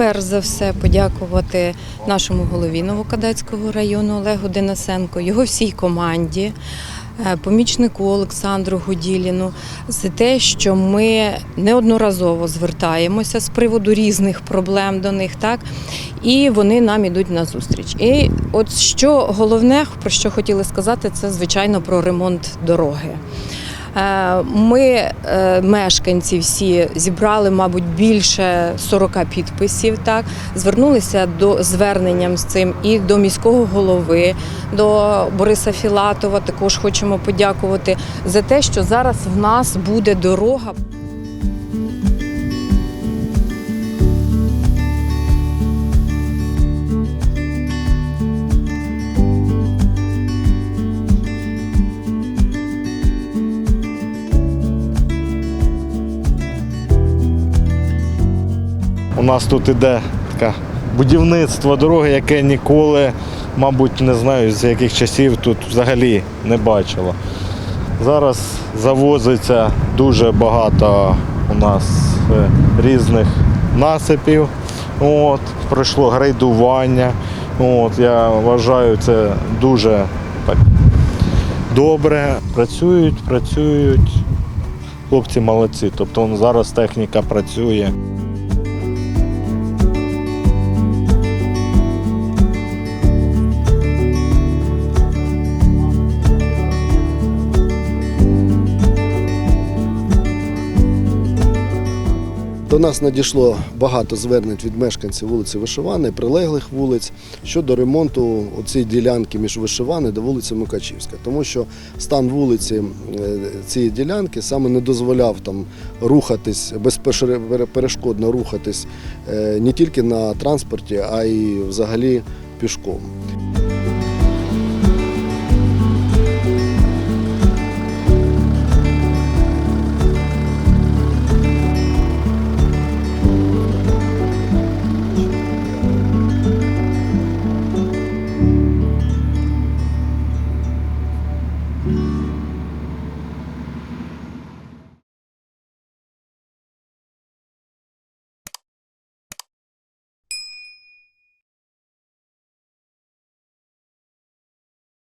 перш за все подякувати нашому голові Новокадацького району Олегу Денисенко, його всій команді, е, помічнику Олександру Гуділіну за те, що ми неодноразово звертаємося з приводу різних проблем до них, так і вони нам ідуть на зустріч. І от що головне, про що хотіли сказати, це звичайно про ремонт дороги. Е, Ми, е, мешканці, всі зібрали, мабуть, більше 40 підписів. Так звернулися до зверненням з цим і до міського голови, до Бориса Філатова. Також хочемо подякувати за те, що зараз в нас буде дорога. У нас тут іде таке будівництво дороги, яке ніколи, мабуть, не знаю, з яких часів тут взагалі не бачило. Зараз завозиться дуже багато у нас е, різних насипів. От, пройшло грейдування. От, я вважаю, це дуже так добре. Працюють, працюють. Хлопці молодці. Тобто зараз техніка працює. До нас надійшло багато звернень від мешканців вулиці Вишиваної, прилеглих вулиць щодо ремонту цієї ділянки між Вишиваною та вулицею Мукачівська, тому що стан вулиці е, цієї ділянки саме не дозволяв там рухатись безперешкодно рухатись е, не тільки на транспорті, а й взагалі пішком.